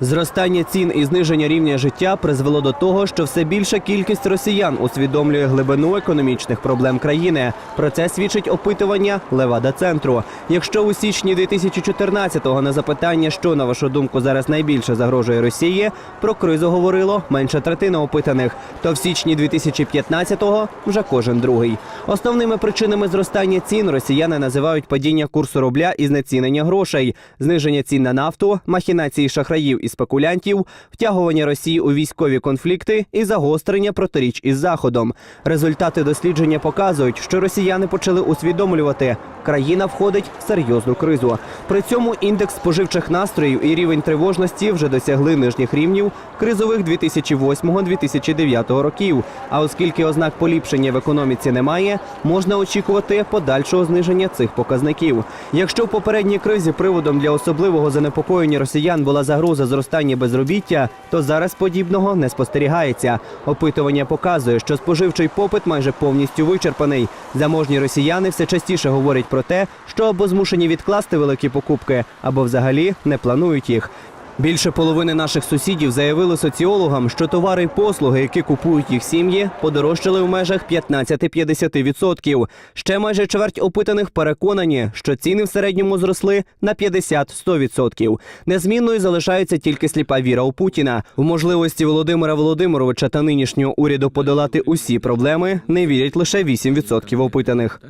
Зростання цін і зниження рівня життя призвело до того, що все більша кількість росіян усвідомлює глибину економічних проблем країни. Про це свідчить опитування Левада центру. Якщо у січні 2014-го на запитання, що на вашу думку зараз найбільше загрожує Росії, про кризу говорило менше третина опитаних, то в січні 2015-го вже кожен другий. Основними причинами зростання цін росіяни називають падіння курсу рубля і знецінення грошей, зниження цін на нафту, махінації шахраїв і спекулянтів, втягування Росії у військові конфлікти і загострення протиріч із Заходом. Результати дослідження показують, що росіяни почали усвідомлювати, країна входить в серйозну кризу. При цьому індекс споживчих настроїв і рівень тривожності вже досягли нижніх рівнів кризових 2008-2009 років. А оскільки ознак поліпшення в економіці немає, можна очікувати подальшого зниження цих показників. Якщо в попередній кризі приводом для особливого занепокоєння росіян була загроза зростання безробіття, то зараз подібного не спостерігається. Опитування показує, що споживчий попит майже повністю вичерпаний. Заможні росіяни все частіше говорять про те, що або змушені відкласти великі покупки, або взагалі не планують їх. Більше половини наших сусідів заявили соціологам, що товари й послуги, які купують їх сім'ї, подорожчали в межах 15-50%. Ще майже чверть опитаних переконані, що ціни в середньому зросли на 50-100%. Незмінною залишається тільки сліпа віра у Путіна. В можливості Володимира Володимировича та нинішнього уряду подолати усі проблеми не вірять лише 8% опитаних.